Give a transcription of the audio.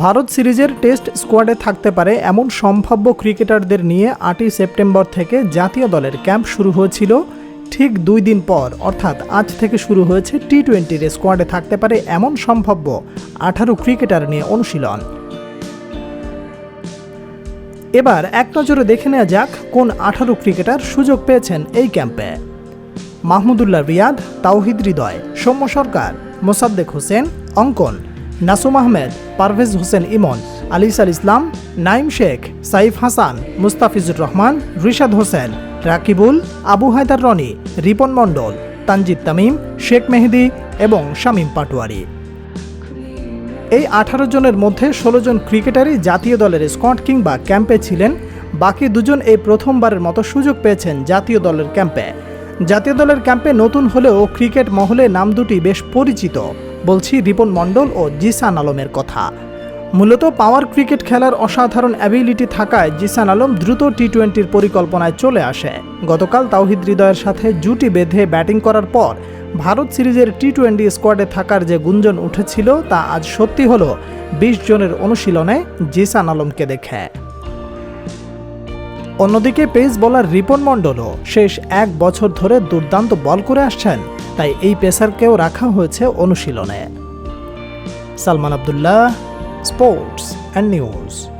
ভারত সিরিজের টেস্ট স্কোয়াডে থাকতে পারে এমন সম্ভাব্য ক্রিকেটারদের নিয়ে আটই সেপ্টেম্বর থেকে জাতীয় দলের ক্যাম্প শুরু হয়েছিল ঠিক দুই দিন পর। অর্থাৎ আজ থেকে শুরু হয়েছে টি টোয়েন্টির স্কোয়াডে থাকতে পারে এমন সম্ভাব্য আঠারো ক্রিকেটার নিয়ে অনুশীলন। এবার এক নজরে দেখে নেওয়া যাক কোন আঠারো ক্রিকেটার সুযোগ পেয়েছেন এই ক্যাম্পে। মাহমুদুল্লাহ রিয়াদ, তাওহিদ হৃদয়, সৌম্য সরকার, মোসাদ্দেক হোসেন, অঙ্কন। নাসুম আহমেদ, পারভেজ হোসেন ইমন আলিসাল ইসলাম, নাইম শেখ, সাইফ হাসান, মুস্তাফিজুর রহমান, রিশাদ হোসেন, রাকিবুল, আবু হায়দার রনি, রিপন মণ্ডল, তানজিদ তামিম, শেখ মেহেদি এবং শামীম পাটোয়ারি। এই আঠারো জনের মধ্যে ষোলো জন ক্রিকেটারই জাতীয় দলের স্কট কিংবা ক্যাম্পে ছিলেন। বাকি দুজন এই প্রথমবারের মতো সুযোগ পেয়েছেন জাতীয় দলের ক্যাম্পে। জাতীয় দলের ক্যাম্পে নতুন হলেও ক্রিকেট মহলে নাম দুটি বেশ পরিচিত। বলছি রিপন মণ্ডল ও জিসান আলমের কথা। মূলত পাওয়ার ক্রিকেট খেলার অসাধারণ অ্যাবিলিটি থাকায় জিসান আলম দ্রুত টি টোয়েন্টির পরিকল্পনায় চলে আসে। গতকাল তাওহিদ হৃদয়ের সাথে জুটি বেঁধে ব্যাটিং করার পর ভারত সিরিজের টি টোয়েন্টি স্কোয়াডে থাকার যে গুঞ্জন উঠেছিল তা আজ সত্যি হলো বিশ জনের অনুশীলনে জিসান আলমকে দেখে। অন্যদিকে পেস বোলার রিপন মণ্ডলও শেষ এক বছর ধরে দুর্দান্ত বল করে আসছেন। তাই এই পেসারকেও রাখা হয়েছে অনুশীলনে। Salman Abdullah sports and news.